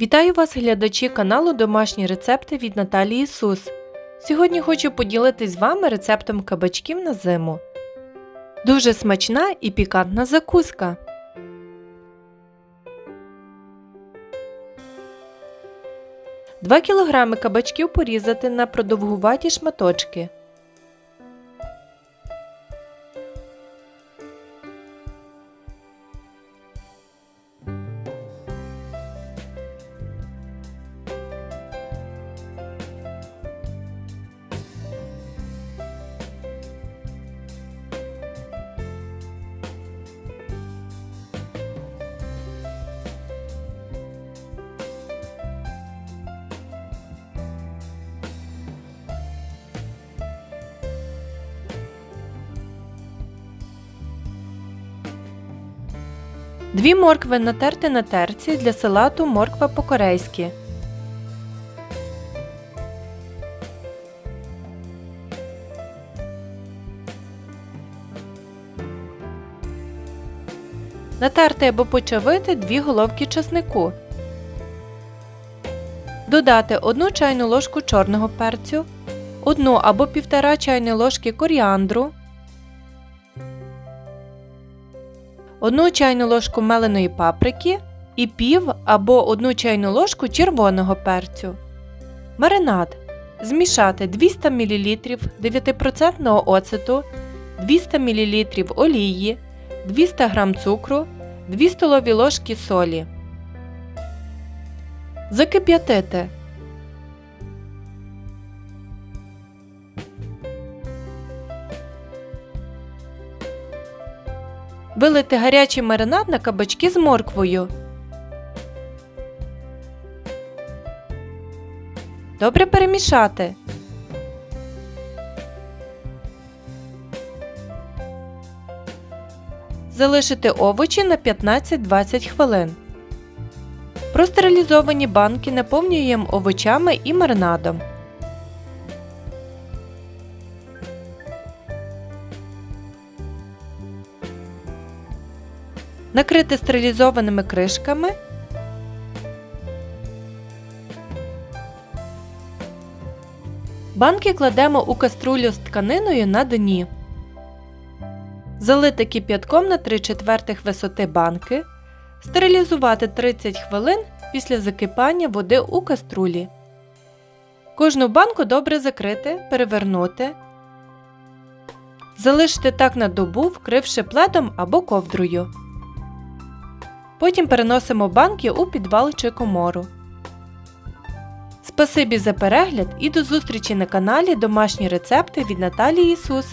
Вітаю вас, глядачі каналу Домашні рецепти від Наталії Ісус. Сьогодні хочу поділитись з вами рецептом кабачків на зиму. Дуже смачна і пікантна закуска. Два кілограми кабачків порізати на продовгуваті шматочки. Дві моркви натерти на терці для салату морква по-корейськи. Натерти або почавити дві головки чеснику. Додати 1 чайну ложку чорного перцю, 1 або 1,5 чайної ложки коріандру, 1 чайну ложку меленої паприки і пів або 1 чайну ложку червоного перцю. Маринад. Змішати 200 мл 9% оцету, 200 мл олії, 200 г цукру, 2 столові ложки солі. Закип'ятити. Вилити гарячий маринад на кабачки з морквою. Добре перемішати. Залишити овочі на 15-20 хвилин. Простерилізовані банки наповнюємо овочами і маринадом. Накрити стерилізованими кришками. Банки кладемо у каструлю з тканиною на дні. Залити кип'ятком на 3 четвертих висоти банки. Стерилізувати 30 хвилин після закипання води у каструлі. Кожну банку добре закрити, перевернути. Залишити так на добу, вкривши пледом або ковдрою. Потім переносимо банки у підвал чи комору. Спасибі за перегляд і до зустрічі на каналі Домашні рецепти від Наталії Ісус.